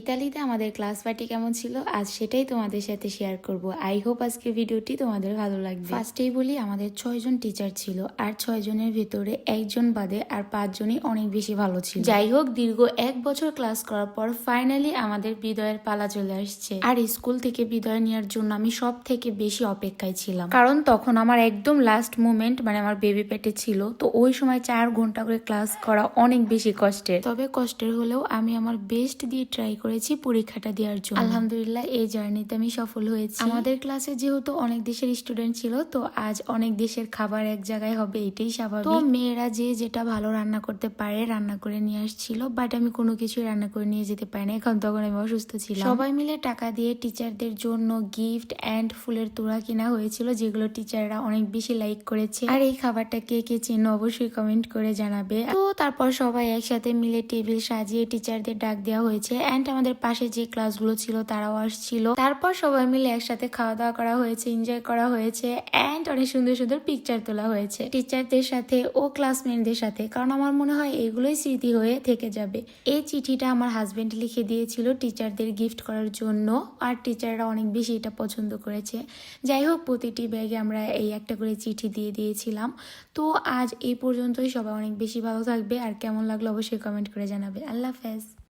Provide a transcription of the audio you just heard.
ইতালিতে আমাদের class party কেমন ছিল, আজ সেটাই তোমাদের সাথে শেয়ার করব। আই হোপ আজকে ভিডিওটি তোমাদের ভালো লাগবে। ফার্স্টেই বলি, আমাদের ছয়জন টিচার ছিল, আর ছয়জনের ভিতরে একজন বাদে আর পাঁচজনই অনেক বেশি ভালো ছিল। যাই হোক, দীর্ঘ এক বছর ক্লাস করার পর ফাইনালি আমাদের বিদয়ের পালা চলে আসছে। আর স্কুল থেকে বিদয় নেওয়ার জন্য আমি সব থেকে বেশি অপেক্ষায় ছিলাম। কারণ তখন আমার একদম লাস্ট মুমেন্ট মানে আমার বেবি পেটে ছিল, তো ওই সময় চার ঘণ্টা করে ক্লাস করা অনেক বেশি কষ্টের। তবে কষ্টের হলেও আমি আমার বেস্ট দিয়ে ট্রাই করেছি পরীক্ষাটা দেওয়ার জন্য। আলহামদুলিল্লাহ এই জার্নিতে আমি সফল হয়েছি। আমাদের ক্লাসে যেহেতু অনেক দেশের স্টুডেন্ট ছিল তো আজ অনেক দেশের খাবার এক জায়গায় হবে এটাই স্বাভাবিক। তো মেয়েরা যে যেটা ভালো রান্না করতে পারে রান্না করে নিয়ে আসছিল বাট আমি কোনো কিছুই রান্না করে নিয়ে যেতে পারি না। এখন তখন আমি অসুস্থ ছিলাম। সবাই মিলে টাকা দিয়ে টিচারদের জন্য গিফট অ্যান্ড ফুলের তোড়া কিনা হয়েছিল যেগুলো টিচাররা অনেক বেশি লাইক করেছে। আর এই খাবারটা কে কে চেনো অবশ্যই কমেন্ট করে জানাবে। তো তারপর সবাই একসাথে মিলে টেবিল সাজিয়ে টিচারদের ডাক দেওয়া হয়েছে অ্যান্ড আমাদের পাশে যে ক্লাসগুলো ছিল তারাও আসছিল। তারপর সবাই মিলে একসাথে খাওয়া দাওয়া করা হয়েছে এনজয় করা হয়েছে অ্যান্ড অনেক সুন্দর সুন্দর পিকচার তোলা হয়েছে। টিচারদের সাথে ও ক্লাসমেটদের সাথে, কারণ আমার মনে হয় এগুলোই স্মৃতি হয়ে থেকে যাবে। এই চিঠিটা আমার হাজবেন্ড লিখে দিয়েছিল টিচারদের গিফট করার জন্য, আর টিচাররা অনেক বেশি এটা পছন্দ করেছে। যাই হোক, প্রতিটি ব্যাগে আমরা এই একটা করে চিঠি দিয়ে দিয়েছিলাম। তো আজ এই পর্যন্তই, সবাই অনেক বেশি ভালো থাকবে, আর কেমন লাগল অবশ্যই কমেন্ট করে জানাবে। আল্লাহ হাফেজ।